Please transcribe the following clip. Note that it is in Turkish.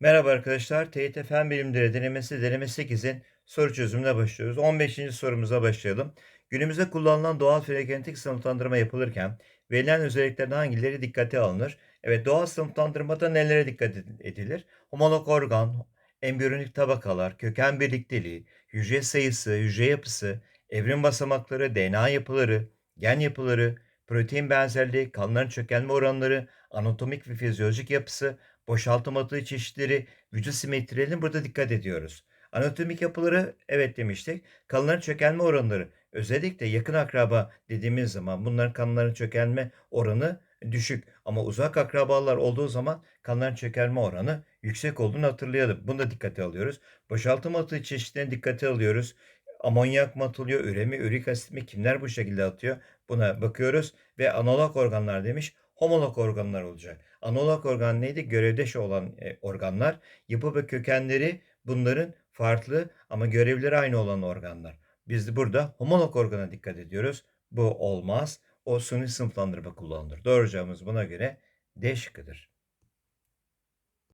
Merhaba arkadaşlar. TYT Fen Bilimleri Denemesi Deneme 8'in soru çözümüne başlıyoruz. 15. sorumuza başlayalım. Günümüzde kullanılan doğal frekantik sınıflandırma yapılırken verilen özelliklerden hangileri dikkate alınır? Evet, doğal sınıflandırmada nelere dikkat edilir? Homolog organ, embriyonik tabakalar, köken birlikteliği, hücre sayısı, hücre yapısı, evrim basamakları, DNA yapıları, gen yapıları, protein benzerliği, kanların çökelme oranları, anatomik ve fizyolojik yapısı, Boşaltım atığı çeşitleri, vücut simetrilerine burada dikkat ediyoruz. Anatomik yapıları evet demiştik. Kanların çökelme oranları özellikle yakın akraba dediğimiz zaman bunların kanların çökelme oranı düşük ama uzak akrabalar olduğu zaman kanların çökelme oranı yüksek olduğunu hatırlayalım. Bunu da dikkate alıyoruz. Boşaltım atığı çeşitlerine dikkate alıyoruz. Amonyak mı atılıyor, üre mi, ürik asit mi, kimler bu şekilde atıyor? Buna bakıyoruz ve analog organlar demiş, homolog organlar olacak. Analog organ neydi? Görevdeş olan e, organlar. Yapı ve kökenleri bunların farklı ama görevleri aynı olan organlar. Biz de burada homolog organa dikkat ediyoruz. Bu olmaz. O suni sınıflandırma kullanılır. Doğru cevabımız buna göre D şıkkıdır.